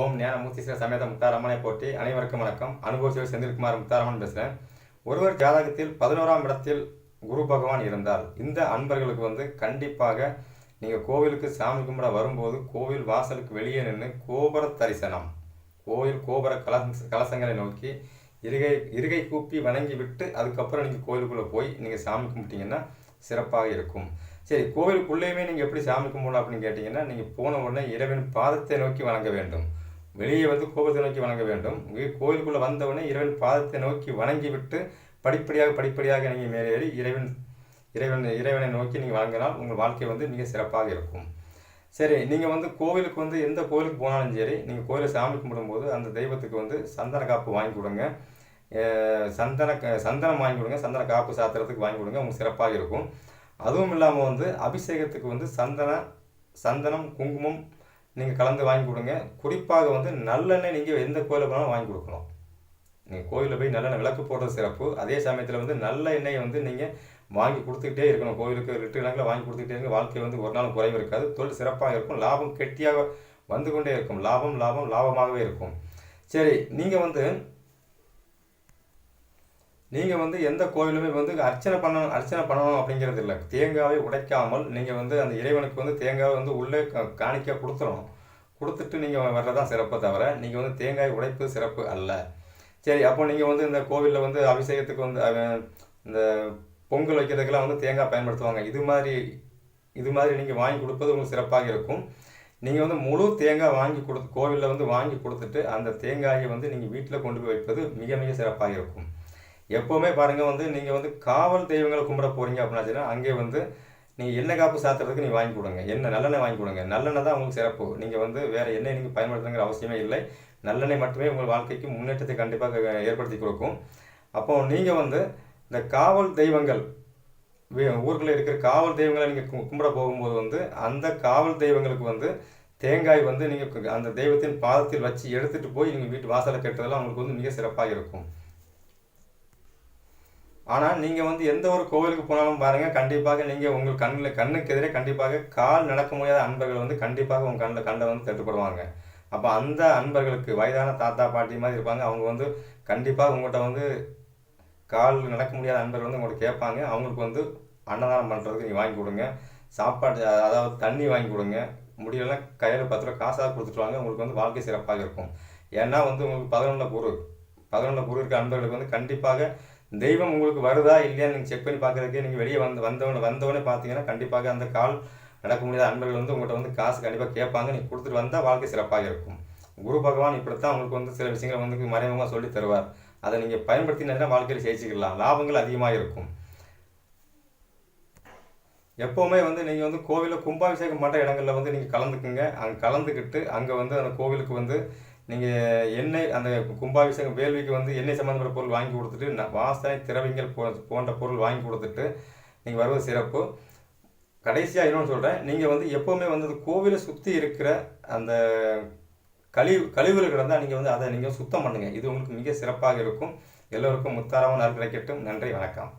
ஓம் ஞானமூர்த்தீஸ்வர சமேத முத்தாரம்மனை போட்டி அனைவருக்கும் வணக்கம். அனுபவத்தில் செந்தில்குமார் முத்தாரம்மன் பேசுகிறேன் ஒருவர் ஜாதகத்தில் பதினோராம் இடத்தில் குரு பகவான் இருந்தார் இந்த அன்பர்களுக்கு வந்து கண்டிப்பாக நீங்கள் கோவிலுக்கு சாமி கும்பிட வரும்போது கோவில் வாசலுக்கு வெளியே நின்று கோபுர தரிசனம் கோவில் கோபுர கலச கலசங்களை நோக்கி இருகை இருகை கூப்பி வணங்கி விட்டு அதுக்கப்புறம் நீங்கள் கோயிலுக்குள்ளே போய் நீங்கள் சாமி கும்பிட்டீங்கன்னா சிறப்பாக இருக்கும். சரி கோவிலுக்குள்ளேயுமே நீங்கள் எப்படி சாமி கும்பிடணும் அப்படின்னு கேட்டிங்கன்னா நீங்கள் போன உடனே இறைவன் பாதத்தை நோக்கி வணங்க வேண்டும். வெளியே வந்து கோபுரத்தை நோக்கி வணங்க வேண்டும். கோயிலுக்குள்ளே வந்தவுடனே இறைவன் பாதத்தை நோக்கி வணங்கி விட்டு படிப்படியாக படிப்படியாக நீங்கள் மேலேறி இறைவன் இறைவன் இறைவனை நோக்கி நீங்கள் வணங்கினால் உங்கள் வாழ்க்கை வந்து மிக சிறப்பாக இருக்கும். சரி நீங்கள் வந்து கோவிலுக்கு வந்து எந்த கோவிலுக்கு போனாலும் சரி நீங்கள் கோயிலை சாமி கும்பிடும்போது அந்த தெய்வத்துக்கு வந்து சந்தன காப்பு வாங்கி கொடுங்க. சந்தன சந்தனம் வாங்கி கொடுங்க. சந்தன காப்பு சாத்திரத்துக்கு வாங்கி கொடுங்க. உங்களுக்கு சிறப்பாக இருக்கும். அதுவும் இல்லாமல் வந்து அபிஷேகத்துக்கு வந்து சந்தன சந்தனம் குங்குமம் நீங்கள் கலந்து வாங்கி கொடுங்க. குறிப்பாக வந்து நல்லெண்ணெய் நீங்கள் எந்த கோயிலில் போனாலும் வாங்கி கொடுக்கணும் நீங்கள் கோயிலில் போய் நல்லெண்ணெய் விளக்கு போடுறது சிறப்பு. அதே சமயத்தில் வந்து நல்ல எண்ணெயை வந்து நீங்கள் வாங்கி கொடுத்துக்கிட்டே இருக்கணும். கோயிலுக்கு லிட்டர் கணக்கில் வாங்கி கொடுத்துக்கிட்டே இருங்க வாழ்க்கை வந்து ஒரு நாள் குறைவு இருக்காது. தொழில் சிறப்பாக இருக்கும். லாபம் கெட்டியாக வந்து கொண்டே இருக்கும். லாபம் லாபம் லாபமாகவே இருக்கும். சரி நீங்கள் வந்து நீங்கள் வந்து எந்த கோவிலுமே வந்து அர்ச்சனை பண்ணணும் அர்ச்சனை பண்ணணும் அப்படிங்கிறது இல்லை. தேங்காவை உடைக்காமல் நீங்கள் வந்து அந்த இறைவனுக்கு வந்து தேங்காவை வந்து உள்ளே காணிக்க கொடுத்துடணும் கொடுத்துட்டு நீங்கள் வர்றதான் சிறப்பு தவிர நீங்கள் வந்து தேங்காய் உடைப்பது சிறப்பு அல்ல. சரி அப்போ நீங்கள் வந்து இந்த கோவிலில் வந்து அபிஷேகத்துக்கு வந்து இந்த பொங்கல் வைக்கிறதுக்கெல்லாம் வந்து தேங்காய் பயன்படுத்துவாங்க. இது மாதிரி இது மாதிரி நீங்கள் வாங்கி கொடுப்பது உங்களுக்கு சிறப்பாக இருக்கும். நீங்கள் வந்து முழு தேங்காய் வாங்கி கொடுத்து கோவிலில் வந்து வாங்கி கொடுத்துட்டு அந்த தேங்காயை வந்து நீங்கள் வீட்டில் கொண்டு போய் வைப்பது மிக மிக சிறப்பாக இருக்கும். எப்போவுமே பாருங்கள் வந்து நீங்கள் வந்து காவல் தெய்வங்களை கும்பிட போகிறீங்க அப்படின்னாச்சுன்னா அங்கே வந்து நீங்கள் எண்ணெய் காப்பு சாத்துறதுக்கு நீங்கள் வாங்கி கொடுங்க. எண்ணெய் நல்லெண்ணெய் வாங்கி கொடுங்க. நல்லெண்ணெய் தான் உங்களுக்கு சிறப்பு. நீங்கள் வந்து வேறு எண்ணெய் நீங்கள் பயன்படுத்துங்கிற அவசியமே இல்லை. நல்லெண்ணெய் மட்டுமே உங்கள் வாழ்க்கைக்கு முன்னேற்றத்தை கண்டிப்பாக ஏற்படுத்தி கொடுக்கும். அப்போ நீங்கள் வந்து இந்த காவல் தெய்வங்கள் வே- ஊர்களில் இருக்கிற காவல் தெய்வங்களை நீங்கள் கும்பிட போகும்போது வந்து அந்த காவல் தெய்வங்களுக்கு வந்து தேங்காய் வந்து நீங்கள் அந்த தெய்வத்தின் பாதத்தில் வச்சு எடுத்துகிட்டு போய் நீங்கள் வீட்டு வாசலை கட்டுறதெல்லாம் உங்களுக்கு வந்து மிக சிறப்பாக இருக்கும். ஆனால் நீங்கள் வந்து எந்த ஒரு கோவிலுக்கு போனாலும் பாருங்கள் கண்டிப்பாக நீங்கள் உங்கள் கண்ணில் கண்ணுக்கு எதிரே கண்டிப்பாக கால் நடக்க முடியாத அன்பர்கள் வந்து கண்டிப்பாக உங்கள் கண்ணில் கண்ணில் வந்து தட்டுப்படுவாங்க அப்போ அந்த அன்பர்களுக்கு வயதான தாத்தா பாட்டி மாதிரி இருப்பாங்க. அவங்க வந்து கண்டிப்பாக உங்கள்கிட்ட வந்து கால் நடக்க முடியாத அன்பர்கள் வந்து உங்கள்கிட்ட கேட்பாங்க. அவங்களுக்கு வந்து அன்னதானம் பண்ணுறதுக்கு நீங்கள் வாங்கி கொடுங்க. சாப்பாடு அதாவது தண்ணி வாங்கி கொடுங்க. முடியலன்னா கையில் பத்து ரூபா காசாக கொடுத்துட்டு வாங்க. உங்களுக்கு வந்து வாழ்க்கை சிறப்பாக இருக்கும். ஏன்னா வந்து உங்களுக்கு பதினொன்றில் குரு. பதினொன்றில் குரு இருக்க அன்பர்களுக்கு வந்து கண்டிப்பாக தெய்வம் உங்களுக்கு வருதா இல்லையான்னு நீங்கள் செக் பண்ணி பார்க்குறதுக்கே நீங்கள் வெளியே வந்து வந்தவொடனே வந்தவொடனே பார்த்தீங்கன்னா கண்டிப்பாக அந்த கால் நடக்க முடியாத அன்பர்கள் வந்து உங்கள்கிட்ட வந்து காசு கண்டிப்பாக கேட்பாங்க. நீங்கள் கொடுத்துட்டு வந்தால் வாழ்க்கை சிறப்பாக இருக்கும். குரு பகவான் இப்படித்தான் உங்களுக்கு வந்து சில விஷயங்களை வந்து மறைமுகமாக சொல்லி தருவார். அதை நீங்கள் பயன்படுத்தினா வாழ்க்கையில் ஜெயிச்சிக்கலாம். லாபங்கள் அதிகமாக இருக்கும். எப்போவுமே வந்து நீங்கள் வந்து கோவிலில் கும்பாபிஷேகம் பண்ணுற இடங்களில் வந்து நீங்கள் கலந்துக்குங்க. அங்கே கலந்துக்கிட்டு அங்கே வந்து அந்த கோவிலுக்கு வந்து நீங்கள் எண்ணெய் அந்த கும்பாபிஷேகம் வேள்விக்கு வந்து எண்ணெய் சம்மந்தப்பட்ட பொருள் வாங்கி கொடுத்துட்டு நான் வாசனை திரவியங்கள் போ போன்ற பொருள் வாங்கி கொடுத்துட்டு நீங்கள் வருவது சிறப்பு. கடைசியாக இன்னொன்று சொல்கிறேன் நீங்கள் வந்து எப்போவுமே வந்து கோவிலை சுற்றி இருக்கிற அந்த கழிவு கழிவுகள் கிடந்தால் நீங்கள் வந்து அதை நீங்கள் சுத்தம் பண்ணுங்கள் இது உங்களுக்கு மிக சிறப்பாக இருக்கும். எல்லோருக்கும் முத்தாரமாக நாள் கிடைக்கட்டும். நன்றி வணக்கம்.